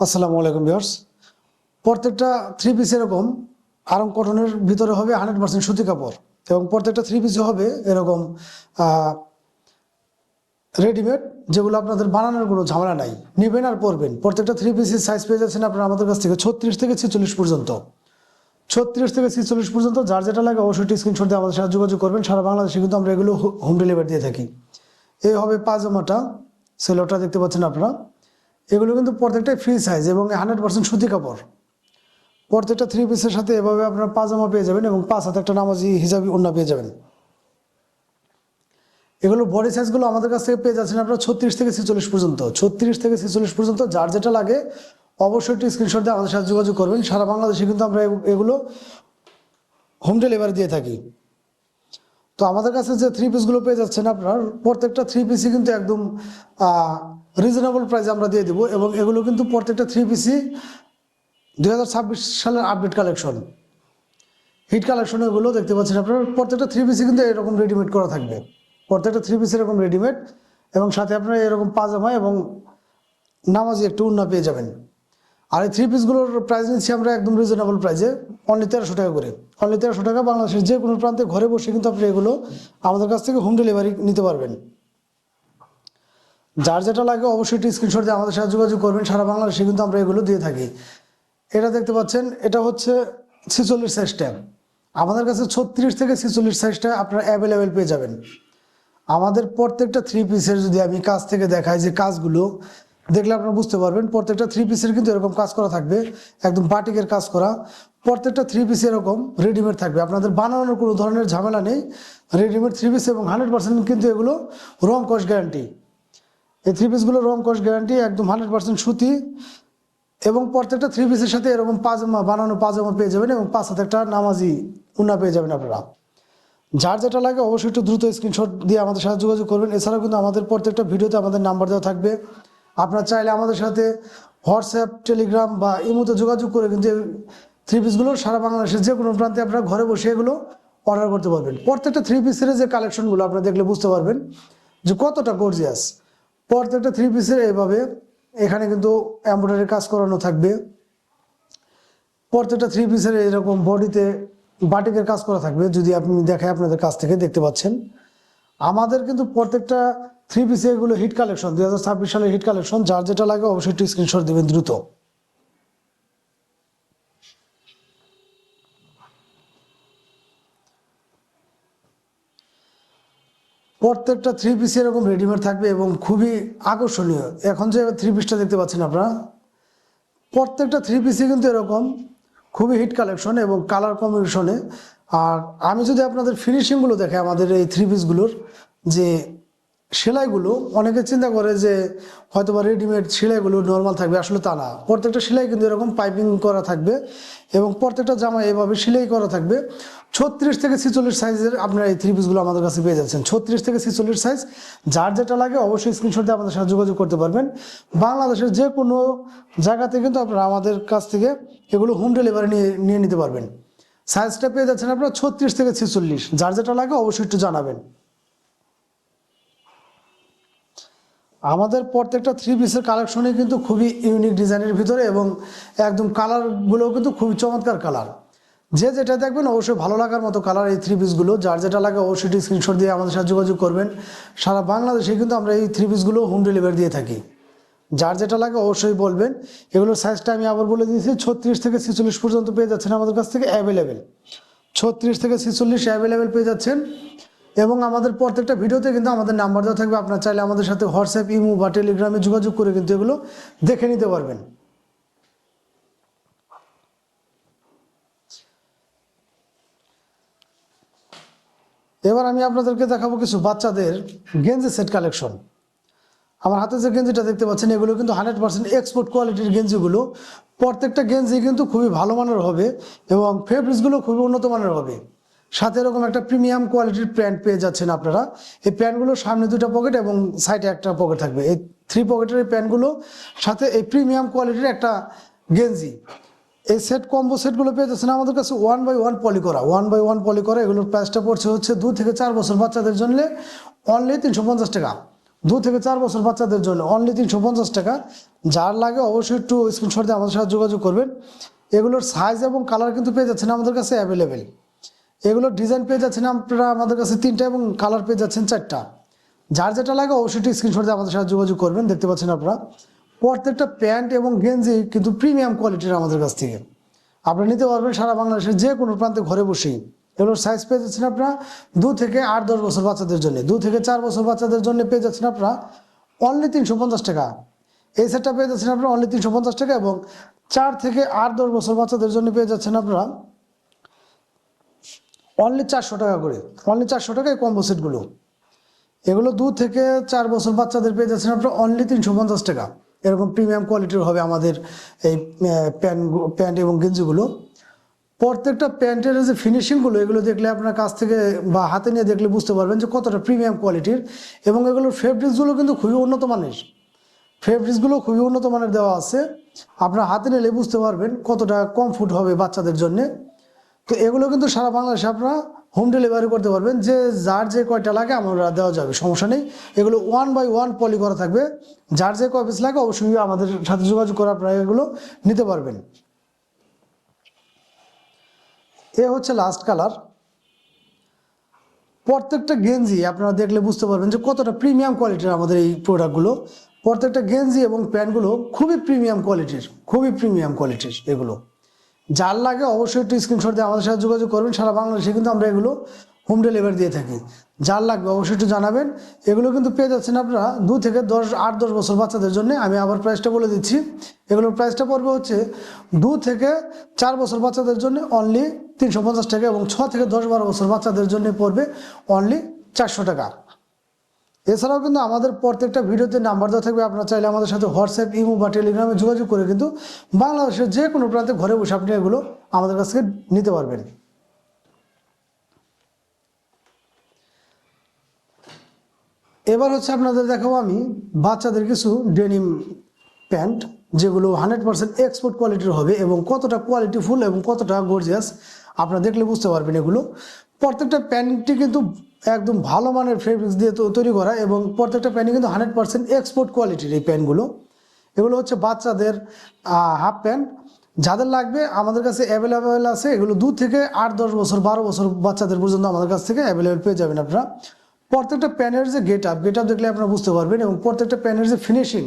আসসালামু আলাইকুম ভিউয়ার্স। প্রত্যেকটা থ্রি পিস এরকম আরাম কটনের ভিতরে হবে হান্ড্রেড পার্সেন্ট সুতি কাপড় এবং প্রত্যেকটা থ্রি পিসে হবে এরকম রেডিমেড যেগুলো আপনাদের বানানোর কোনো ঝামেলা নাই। নেবেন আর পরবেন। প্রত্যেকটা থ্রি পিসের সাইজ পেয়ে যাচ্ছেন আপনারা আমাদের কাছ থেকে ছত্রিশ থেকে ছেচল্লিশ পর্যন্ত। ছত্রিশ থেকে ছেচল্লিশ পর্যন্ত যার যেটা লাগে অবশ্যই স্ক্রিনশট দিয়ে আমাদের সাথে যোগাযোগ করবেন। সারা বাংলাদেশে কিন্তু আমরা এগুলো হোম ডেলিভারি দিয়ে থাকি। এই হবে পাজামাটা সেলোটা দেখতে পাচ্ছেন আপনারা। এগুলো কিন্তু প্রত্যেকটাই ফ্রি সাইজ এবং হান্ড্রেড পার্সেন্ট সুতি কাপড়। প্রত্যেকটা থ্রি পিসের সাথে এভাবে আপনার পাজামা পেয়ে যাবেন এবং পাঁচ হাতে একটা নামাজি হিসাবে অন্য পেয়ে যাবেন। এগুলো বডি সাইজগুলো আমাদের কাছ থেকে পেয়ে যাচ্ছেন আপনারা ছত্রিশ থেকে ছেচল্লিশ পর্যন্ত। ছত্রিশ থেকে ছেচল্লিশ পর্যন্ত যার যেটা লাগে অবশ্যই একটি স্ক্রিনশট দিয়ে আমাদের সাথে যোগাযোগ করবেন। সারা বাংলাদেশে কিন্তু আমরা এগুলো হোম ডেলিভারি দিয়ে থাকি। তো আমাদের কাছে যে থ্রি পিসগুলো পেয়ে যাচ্ছেন আপনার, প্রত্যেকটা থ্রি পিসই কিন্তু একদম রিজনেবল প্রাইসে আমরা দিয়ে দেবো এবং এগুলো কিন্তু প্রত্যেকটা থ্রি পিসই দুই সালের আপডেট কালেকশন হিট কালেকশন এগুলো দেখতে পাচ্ছেন আপনার, প্রত্যেকটা থ্রি পিসি কিন্তু এরকম রেডিমেড করা থাকবে। প্রত্যেকটা থ্রি পিস এরকম রেডিমেড এবং সাথে আপনারা এরকম পাজামা এবং নামাজি একটু উন্না পেয়ে যাবেন। আর এই থ্রি পিসগুলোর প্রাইস নিচ্ছি আমরা একদম রিজনেবল প্রাইসে অনলি তেরোশো টাকা করে। অনলি তেরোশো টাকা বাংলাদেশের যে কোনো প্রান্তে ঘরে বসে কিন্তু আপনি এগুলো আমাদের কাছ থেকে হোম ডেলিভারি নিতে পারবেন। যার যেটা লাগে অবশ্যই একটি স্ক্রিনশট দিয়ে আমাদের সাথে যোগাযোগ করবেন। সারা বাংলাদেশে কিন্তু আমরা এগুলো দিয়ে থাকি। এটা দেখতে পাচ্ছেন, এটা হচ্ছে ছেচল্লিশ সাইজটা আমাদের কাছে ছত্রিশ থেকে ছেচল্লিশ সাইজটা আপনারা অ্যাভেলেবেল পেয়ে যাবেন। আমাদের প্রত্যেকটা থ্রি পিসের যদি আমি কাজ থেকে দেখাই যে কাজগুলো, দেখলে আপনারা বুঝতে পারবেন, প্রত্যেকটা থ্রি পিসের কিন্তু এরকম কাজ করা থাকবে, একদম বাটিকের কাজ করা। প্রত্যেকটা থ্রি পিস এরকম রেডিমেড থাকবে। আপনাদের বানানোর কোনো ধরনের ঝামেলা নেই। রেডিমেড থ্রি পিস এবং হান্ড্রেড পার্সেন্ট কিন্তু এগুলো রং কস গ্যারান্টি এই থ্রি পিসগুলো রং কস গ্যারান্টি একদম হান্ড্রেড পার্সেন্ট সুতি এবং প্রত্যেকটা থ্রি পিসের সাথে এরকম পাজামা, বানানো পাজামা পেয়ে যাবেন এবং পাঁচ হাতে একটা নামাজি উন্না পেয়ে যাবেন আপনারা। যার যেটা লাগে অবশ্যই একটু দ্রুত স্ক্রিনশট দিয়ে আমাদের সাথে যোগাযোগ করবেন। এছাড়াও কিন্তু আমাদের প্রত্যেকটা ভিডিওতে আমাদের নাম্বার দেওয়া থাকবে। আপনারা চাইলে আমাদের সাথে হোয়াটসঅ্যাপ টেলিগ্রাম বা ইমোতে যোগাযোগ করে কিন্তু থ্রি পিসগুলো সারা বাংলাদেশের যে কোনো প্রান্তে আপনারা ঘরে বসে এগুলো অর্ডার করতে পারবেন। প্রত্যেকটা থ্রি পিসের যে কালেকশনগুলো আপনারা দেখলে বুঝতে পারবেন যে কতটা গর্জিয়াস প্রত্যেকটা থ্রি পিসের এইভাবে এখানে কিন্তু এমব্রয়ডারি কাজ করানো থাকবে। প্রত্যেকটা থ্রি পিসের এরকম বডিতে বাটিকের কাজ করা থাকবে, যদি আপনি দেখেন আপনাদের কাছ থেকে, দেখতে পাচ্ছেন। আমাদের কিন্তু প্রত্যেকটা থ্রি পিসে এগুলো হিট কালেকশন দুই হাজার ছাব্বিশ সালের হিট কালেকশন যার যেটা লাগে অবশ্যই একটু স্ক্রিনশট দেবেন দ্রুত। প্রত্যেকটা থ্রি পিস এরকম রেডিমেড থাকবে এবং খুবই আকর্ষণীয়। এখন যে থ্রি পিসটা দেখতে পাচ্ছেন আপনারা, প্রত্যেকটা থ্রি পিসই কিন্তু এরকম খুবই হিট কালেকশন এবং কালার কম্বিনেশনে আর আমি যদি আপনাদের ফিনিশিংগুলো দেখে আমাদের এই থ্রি পিসগুলোর যে সেলাইগুলো অনেকে চিন্তা করে যে হয়তো বা রেডিমেড সেলাইগুলো নর্মাল থাকবে, আসলে তা না। প্রত্যেকটা সেলাই কিন্তু এরকম পাইপিং করা থাকবে এবং প্রত্যেকটা জামা এভাবে সেলাই করা থাকবে। ছত্রিশ থেকে ছেচল্লিশ সাইজের আপনারা এই থ্রি পিসগুলো আমাদের কাছে পেয়ে যাচ্ছেন। ছত্রিশ থেকে ছেচল্লিশ সাইজ যার যেটা লাগে অবশ্যই স্ক্রিনশট দিয়ে আমাদের সাথে যোগাযোগ করতে পারবেন। বাংলাদেশের যে কোনো জায়গাতে কিন্তু আপনারা আমাদের কাছ থেকে এগুলো হোম ডেলিভারি নিয়ে নিয়ে নিতে পারবেন। সাইজটা পেয়ে যাচ্ছেন আপনারা ছত্রিশ থেকে ছিচল্লিশ, যার যেটা লাগে অবশ্যই একটু জানাবেন। আমাদের প্রত্যেকটা থ্রি পিসের কালেকশনই কিন্তু খুবই ইউনিক ডিজাইনের ভিতরে এবং একদম কালারগুলোও কিন্তু খুবই চমৎকার কালার যে যেটা দেখবেন অবশ্যই ভালো লাগার মতো কালার এই থ্রি পিসগুলো যার যেটা লাগে অবশ্যই স্ক্রিনশট দিয়ে আমাদের সাথে যোগাযোগ করবেন। সারা বাংলাদেশে কিন্তু আমরা এই থ্রি পিসগুলো হোম ডেলিভারি দিয়ে থাকি। যার যেটা লাগে অবশ্যই বলবেন। এগুলোর সাইজটা আমি আবার বলে দিয়েছি, ছত্রিশ থেকে ছেচল্লিশ পর্যন্ত পেয়ে যাচ্ছেন আমাদের কাছ থেকে অ্যাভেলেবেল ছত্রিশ থেকে ছেচল্লিশ অ্যাভেলেবেল পেয়ে যাচ্ছেন। এবং আমাদের প্রত্যেকটা ভিডিওতে কিন্তু আমাদের নাম্বার দেওয়া থাকবে। আপনার চাইলে আমাদের সাথে হোয়াটসঅ্যাপ, ইমো বা টেলিগ্রামে যোগাযোগ করে কিন্তু এগুলো দেখে নিতে পারবেন। এবার আমি আপনাদেরকে দেখাবো কিছু বাচ্চাদের গেঞ্জি সেট কালেকশন। আমার হাতে যে গেঞ্জিটা দেখতে পাচ্ছেন, এগুলো কিন্তু হান্ড্রেড পার্সেন্ট এক্সপোর্ট কোয়ালিটির গেঞ্জিগুলো। প্রত্যেকটা গেঞ্জি কিন্তু খুবই ভালো মানের হবে এবং ফেব্রিক্সগুলো খুবই উন্নত মানের হবে। সাথে এরকম একটা প্রিমিয়াম কোয়ালিটির প্যান্ট পেয়ে যাচ্ছেন আপনারা। এই প্যান্টগুলোর সামনে দুটো পকেট এবং সাইডে একটা পকেট থাকবে। এই থ্রি পকেটের এই প্যান্টগুলো সাথে এই প্রিমিয়াম কোয়ালিটির একটা গেঞ্জি। এই সেট কম্বো সেটগুলো পেয়ে যাচ্ছেন আমাদের কাছে ওয়ান বাই ওয়ান পলি করা। ওয়ান বাই ওয়ান পলি করা, এগুলোর প্রাইসটা পড়ছে হচ্ছে দু থেকে চার বছর বাচ্চাদের জন্য অনলি তিনশো পঞ্চাশ টাকা। দু থেকে চার বছর বাচ্চাদের জন্য অনলি তিনশো পঞ্চাশ টাকা। যার লাগে অবশ্যই একটু স্ক্রিনশট দিয়ে আমাদের সাথে যোগাযোগ করবেন। এগুলোর সাইজ এবং কালার কিন্তু পেয়ে যাচ্ছেন আমাদের কাছে অ্যাভেলেবেল এগুলোর ডিজাইন পেয়ে যাচ্ছেন আপনারা, আমাদের কাছে তিনটা এবং কালার পেয়ে যাচ্ছেন চারটা। যার যেটা লাগে অবশ্যই স্ক্রিনশট দিয়ে আমাদের সাথে যোগাযোগ করবেন, দেখতে পাচ্ছেন আপনারা। প্রত্যেকটা প্যান্ট এবং গেঞ্জি কিন্তু প্রিমিয়াম কোয়ালিটির আমাদের কাছ থেকে। আপনারা নিতে পারবেন সারা বাংলাদেশের যে কোনো প্রান্তে ঘরে বসেই। এগুলোর সাইজ পেয়ে যাচ্ছেন আপনারা দু থেকে আট, দশ বছর বাচ্চাদের জন্য। দু থেকে চার বছর বাচ্চাদের জন্য পেয়ে যাচ্ছেন আপনারা অনলি তিনশো পঞ্চাশ টাকা। এই সেটটা পেয়ে যাচ্ছেন আপনারা অনলি তিনশো পঞ্চাশ টাকা এবং চার থেকে আট, দশ বছর বাচ্চাদের জন্য পেয়ে যাচ্ছেন আপনারা অনলি চারশো টাকা করে অনলি চারশো টাকায় কম্বো সেটগুলো এগুলো দু থেকে চার বছর বাচ্চাদের পেয়ে যাচ্ছেন আপনার অনলি তিনশো পঞ্চাশ টাকা। এরকম প্রিমিয়াম কোয়ালিটির হবে আমাদের এই প্যান্ট প্যান্ট এবং গেঞ্জিগুলো প্রত্যেকটা প্যান্টের যে ফিনিশিংগুলো এগুলো দেখলে আপনার কাছ থেকে বা হাতে নিয়ে দেখলে বুঝতে পারবেন যে কতটা প্রিমিয়াম কোয়ালিটির এবং এগুলোর ফেব্রিক্সগুলো কিন্তু খুবই উন্নত মানের। ফেব্রিক্সগুলো খুবই উন্নত মানের দেওয়া আছে। আপনার হাতে নিলে বুঝতে পারবেন কতটা কমফোর্ট হবে বাচ্চাদের জন্যে। তো এগুলো কিন্তু সারা বাংলাদেশে আপনারা হোম ডেলিভারি করতে পারবেন। যে যার যে কয়টা লাগে আমরা দেওয়া যাবে, সমস্যা নেই। এগুলো ওয়ান বাই ওয়ান পলি করা থাকবে। যার যে কয় পিস লাগে অবশ্যই আমাদের সাথে যোগাযোগ করে আপনারা এগুলো নিতে পারবেন। এ হচ্ছে লাস্ট কালার প্রত্যেকটা গেঞ্জি আপনারা দেখলে বুঝতে পারবেন যে কতটা প্রিমিয়াম কোয়ালিটির আমাদের এই প্রোডাক্টগুলো প্রত্যেকটা গেঞ্জি এবং প্যান্টগুলো খুবই প্রিমিয়াম কোয়ালিটির খুবই প্রিমিয়াম কোয়ালিটির এগুলো। যার লাগে অবশ্যই একটু স্ক্রিনশট দিয়ে আমাদের সাথে যোগাযোগ করবেন। সারা বাংলাদেশে কিন্তু আমরা এগুলো হোম ডেলিভারি দিয়ে থাকি। যার লাগবে অবশ্যই একটু জানাবেন। এগুলো কিন্তু পেয়ে যাচ্ছেন আপনারা দু থেকে দশ, আট, দশ বছর বাচ্চাদের জন্য। আমি আবার প্রাইসটা বলে দিচ্ছি। এগুলোর প্রাইসটা পড়বে হচ্ছে দু থেকে চার বছর বাচ্চাদের জন্য অনলি তিনশো পঞ্চাশ টাকা এবং ছ থেকে দশ, বারো বছর বাচ্চাদের জন্য পড়বে অনলি চারশো টাকা। এছাড়াও কিন্তু আমাদের প্রত্যেকটা ভিডিওতে নাম্বার দেওয়া থাকবে। আপনারা চাইলে আমাদের সাথে হোয়াটসঅ্যাপ ইমো বা টেলিগ্রামে যোগাযোগ করে কিন্তু বাংলাদেশের যে কোনো প্রান্তে ঘরে বসে আপনি এগুলো আমাদের কাছ থেকে নিতে পারবেন। এবার হচ্ছে আপনাদের দেখাবো আমি বাচ্চাদের কিছু ডেনিম প্যান্ট যেগুলো হান্ড্রেড পার্সেন্ট এক্সপোর্ট কোয়ালিটির হবে এবং কতটা কোয়ালিটিফুল এবং কতটা গর্জিয়াস আপনারা দেখলে বুঝতে পারবেন এগুলো। প্রত্যেকটা প্যান্টটি কিন্তু একদম ভালো মানের ফেব্রিক্স দিয়ে তৈরি করা এবং প্রত্যেকটা প্যান্টই কিন্তু হান্ড্রেড পার্সেন্ট এক্সপোর্ট কোয়ালিটির এই প্যান্টগুলো এগুলো হচ্ছে বাচ্চাদের হাফ প্যান্ট যাদের লাগবে, আমাদের কাছে অ্যাভেলেবেল আছে, এগুলো দু থেকে আট, দশ বছর, বারো বছর বাচ্চাদের পর্যন্ত আমাদের কাছ থেকে অ্যাভেলেবেল পেয়ে যাবেন আপনারা। প্রত্যেকটা প্যানের যে গেট আপ গেট আপ দেখলে আপনারা বুঝতে পারবেন এবং প্রত্যেকটা প্যানের যে ফিনিশিং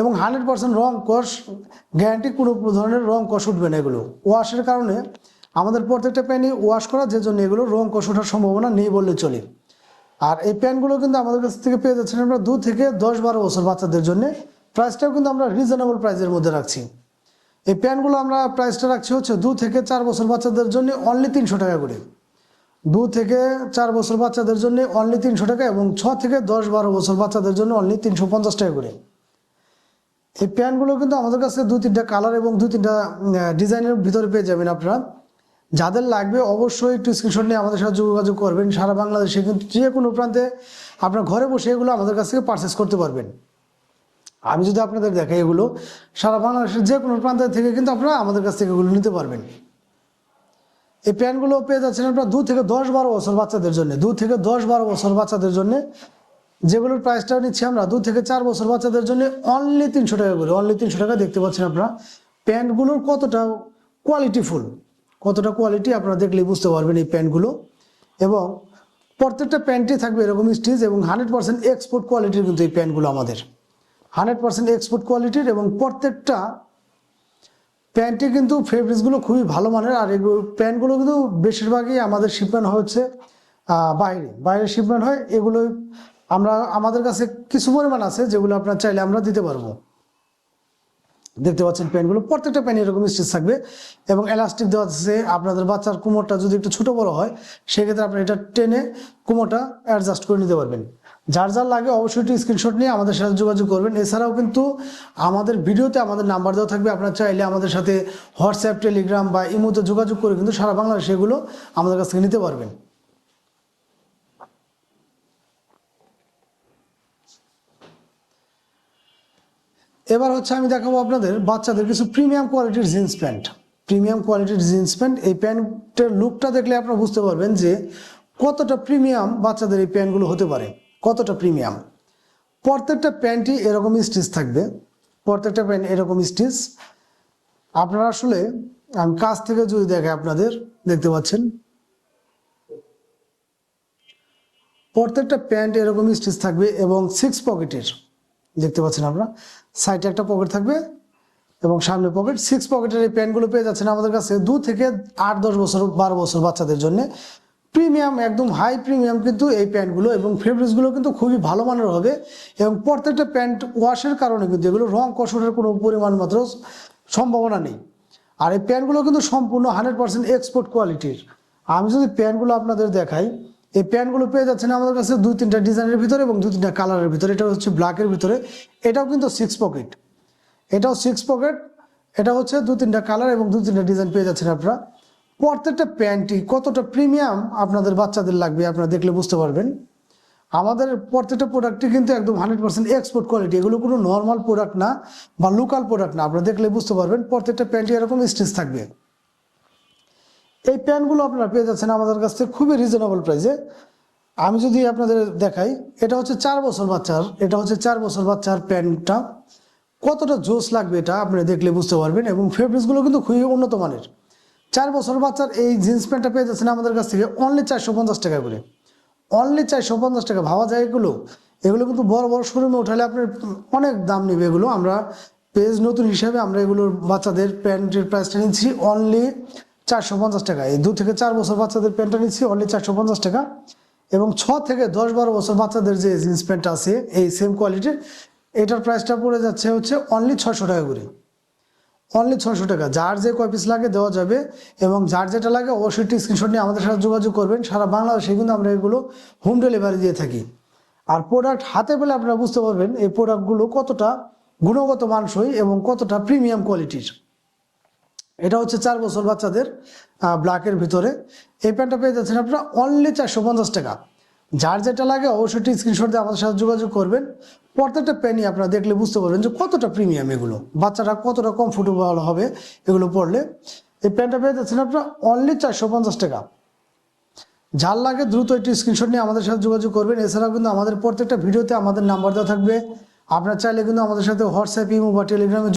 এবং হান্ড্রেড পার্সেন্ট রং কষ গ্যারান্টি কোনো ধরনের রং কষ উঠবে না এগুলো। ওয়াশের কারণে আমাদের প্রত্যেকটা প্যানই ওয়াশ করা, যে জন্য এগুলো রং কষ ওঠার সম্ভাবনা নেই বললে চলে। আর এই প্যান্টগুলো কিন্তু আমাদের কাছ থেকে পেয়ে যাচ্ছেন আমরা দু থেকে দশ বারো বছর বাচ্চাদের জন্য। প্রাইসটাও কিন্তু আমরা রিজনেবল প্রাইসের মধ্যে রাখছি। এই প্যান্টগুলো আমরা প্রাইসটা রাখছি হচ্ছে দু থেকে চার বছর বাচ্চাদের জন্য অনলি তিনশো টাকা করে। দু থেকে চার বছর বাচ্চাদের জন্য অনলি তিনশো টাকা এবং ছ থেকে দশ বারো বছর বাচ্চাদের জন্য অনলি তিনশো পঞ্চাশ টাকা করে। এই প্যান্টগুলো কিন্তু আমাদের কাছে দু তিনটা কালার এবং দু তিনটা ডিজাইনের ভিতরে পেয়ে যাবেন আপনারা। যাদের লাগবে অবশ্যই একটু স্ক্রিনশট নিয়ে আমাদের সাথে যোগাযোগ করবেন। সারা বাংলাদেশে কিন্তু যে কোনো প্রান্তে আপনার ঘরে বসে এগুলো আমাদের কাছ থেকে পারচেস করতে পারবেন। আমি যদি আপনাদের দেখাই এগুলো, সারা বাংলাদেশের যে কোনো প্রান্ত থেকে কিন্তু আপনারা আমাদের কাছ থেকে এগুলো নিতে পারবেন। এই প্যান্টগুলো পেয়ে যাচ্ছেন আপনার দু থেকে দশ বারো বছর বাচ্চাদের জন্য। দু থেকে দশ বারো বছর বাচ্চাদের জন্য যেগুলোর প্রাইসটা নিচ্ছি আমরা, দু থেকে চার বছর বাচ্চাদের জন্য অনলি তিনশো টাকা করে। অনলি তিনশো টাকা দেখতে পাচ্ছেন আপনারা। প্যান্টগুলোর কতটা কোয়ালিটিফুল কতটা কোয়ালিটি আপনারা দেখলেই বুঝতে পারবেন এই প্যান্টগুলো। এবং প্রত্যেকটা প্যান্টই থাকবে এরকম স্টিচ এবং হান্ড্রেড পার্সেন্ট এক্সপোর্ট কোয়ালিটির কিন্তু এই প্যান্টগুলো আমাদের। হান্ড্রেড পার্সেন্ট এক্সপোর্ট কোয়ালিটির এবং প্রত্যেকটা প্যান্টে কিন্তু ফেব্রিক্সগুলো খুবই ভালো মানের, আর এগুলো প্যান্টগুলো কিন্তু বেশিরভাগই আমাদের শিপমেন্ট হচ্ছে বাইরে। বাইরে শিপমেন্ট হয় এগুলো আমরা, আমাদের কাছে কিছু পরিমাণ আছে যেগুলো আপনার চাইলে আমরা দিতে পারব। দেখতে পাচ্ছেন প্যান্টগুলো প্রত্যেকটা প্যান্ট এরকম স্টিচ থাকবে এবং এলাস্টিক দেওয়া আছে আপনাদের বাচ্চার কোমরটা যদি একটু ছোট বড় হয়, সেক্ষেত্রে আপনি এটা টেনে কোমরটা অ্যাডজাস্ট করে নিতে পারবেন। যার যার লাগে অবশ্যই একটু স্ক্রিনশট নিয়ে আমাদের সাথে যোগাযোগ করবেন। এছাড়াও কিন্তু আমাদের ভিডিওতে আমাদের নাম্বার দেওয়া থাকবে, আপনারা চাইলে আমাদের সাথে হোয়াটসঅ্যাপ টেলিগ্রাম বা ইমোতে যোগাযোগ করে কিন্তু সারা বাংলাদেশে এগুলো আমাদের কাছ থেকে নিতে পারবেন। এবার হচ্ছে আমি দেখাবো আপনাদের বাচ্চাদের কিছু প্রিমিয়াম কোয়ালিটির জিন্স প্যান্ট প্রিমিয়াম কোয়ালিটির জিন্স প্যান্ট এই প্যান্টের লুকটা দেখলে আপনারা বুঝতে পারবেন যে কতটা প্রিমিয়াম বাচ্চাদের এই প্যান্টগুলো হতে পারে। কতটা প্রিমিয়াম প্রত্যেকটা প্যান্টই এরকম স্টিচ থাকবে। প্রত্যেকটা প্যান্ট এরকম স্টিচ আপনারা আসলে, আমি কাছ থেকে যদি দেখে আপনাদের, দেখতে পাচ্ছেন? প্রত্যেকটা প্যান্ট এরকম স্টিচ থাকবে এবং সিক্স পকেটের দেখতে পাচ্ছেন আপনারা সাইডে একটা পকেট থাকবে এবং সামনে পকেট সিক্স পকেটের এই প্যান্টগুলো পেয়ে যাচ্ছেন আমাদের কাছে দু থেকে আট, দশ বছর, বারো বছর বাচ্চাদের জন্য। প্রিমিয়াম একদম হাই প্রিমিয়াম কিন্তু এই প্যান্টগুলো এবং ফেব্রিক্সগুলো কিন্তু খুবই ভালো মানের হবে এবং প্রত্যেকটা প্যান্ট ওয়াশের কারণে কিন্তু এগুলো রং কষটের কোনো পরিমাণ মাত্র সম্ভাবনা নেই। আর এই প্যান্টগুলো কিন্তু সম্পূর্ণ হান্ড্রেড পার্সেন্ট এক্সপোর্ট কোয়ালিটির আমি যদি প্যান্টগুলো আপনাদের দেখাই এই প্যান্টগুলো পেয়ে যাচ্ছেন আমাদের কাছে দুই তিনটা ডিজাইনের ভিতরে এবং দুই তিনটা কালারের ভিতরে। এটা হচ্ছে ব্ল্যাকের ভিতরে। এটাও কিন্তু সিক্স পকেট এটাও সিক্স পকেট এটা হচ্ছে দু তিনটা কালার এবং দু তিনটা ডিজাইন পেয়ে যাচ্ছেন আপনারা। প্রত্যেকটা প্যান্টই কতটা প্রিমিয়াম আপনাদের বাচ্চাদের লাগবে আপনারা দেখলে বুঝতে পারবেন। আমাদের প্রত্যেকটা প্রোডাক্টই কিন্তু একদম হান্ড্রেড পার্সেন্ট এক্সপোর্ট কোয়ালিটি এগুলো কোনো নর্মাল প্রোডাক্ট না বা লোকাল প্রোডাক্ট না। আপনারা দেখলে বুঝতে পারবেন প্রত্যেকটা প্যান্টই এরকম স্টিচ থাকবে। এই প্যান্টগুলো আপনারা পেয়ে যাচ্ছেন আমাদের কাছ থেকে খুবই রিজনেবল প্রাইসে আমি যদি আপনাদের দেখাই, এটা হচ্ছে চার বছর বাচ্চার, এটা হচ্ছে চার বছর বাচ্চার প্যান্টটা কতটা জোস লাগবে এটা আপনারা দেখলে বুঝতে পারবেন এবং ফেব্রিক্সগুলো কিন্তু খুবই উন্নত মানের। চার বছর বাচ্চার এই জিন্স প্যান্টটা পেয়ে যাচ্ছেন আমাদের কাছ থেকে অনলি চারশো পঞ্চাশ টাকা করে। অনলি চারশো পঞ্চাশ টাকা, ভাবা যায় এগুলো? এগুলো কিন্তু বড় বড় শোরুমে উঠালে আপনার অনেক দাম নেবে এগুলো। আমরা পেজ নতুন হিসাবে আমরা এগুলোর বাচ্চাদের প্যান্টের প্রাইসটা নিচ্ছি অনলি চারশো পঞ্চাশ টাকা। এই দু থেকে চার বছর বাচ্চাদের প্যান্টটা নিচ্ছি অনলি চারশো পঞ্চাশ টাকা। এবং ছ থেকে দশ বারো বছর বাচ্চাদের যে জিন্স প্যান্ট আছে, এই সেম কোয়ালিটির এটার প্রাইসটা পড়ে যাচ্ছে হচ্ছে অনলি ছশো টাকা করে। অনলি ছশো টাকা। যার যে কয় পিস লাগে দেওয়া যাবে, এবং যার যেটা লাগে অবশ্যই স্ক্রিনশট নিয়ে আমাদের সাথে যোগাযোগ করবেন। সারা বাংলাদেশে কিন্তু আমরা এগুলো হোম ডেলিভারি দিয়ে থাকি। আর প্রোডাক্ট হাতে পেলে আপনারা বুঝতে পারবেন এই প্রোডাক্টগুলো কতটা গুণগত মানসই এবং কতটা প্রিমিয়াম কোয়ালিটির এটা হচ্ছে চার বছর বাচ্চাদের ব্ল্যাকের ভিতরে। এই প্যান্টটা পেয়ে যাচ্ছেন আপনারা অনলি চারশো পঞ্চাশ টাকা। যার যেটা লাগে অবশ্যই স্ক্রিনশট দিয়ে আমাদের সাথে যোগাযোগ করবেন। প্রত্যেকটা প্যানই আপনারা দেখলে বুঝতে পারবেন যে কতটা প্রিমিয়াম এগুলো। বাচ্চারা কতটা কমফোর্টেবল হবে এগুলো পড়লে। এই প্যান্টটা পেয়ে যাচ্ছেন আপনারা অনলি চারশো পঞ্চাশ টাকা। যার লাগে দ্রুত একটি স্ক্রিনশট নিয়ে আমাদের সাথে যোগাযোগ করবেন। এছাড়াও কিন্তু আমাদের প্রত্যেকটা ভিডিওতে আমাদের নাম্বার দেওয়া থাকবে। আপনার চাইলে কিন্তু আমাদের সাথে হোয়াটসঅ্যাপ ইমো বা টেলিগ্রামে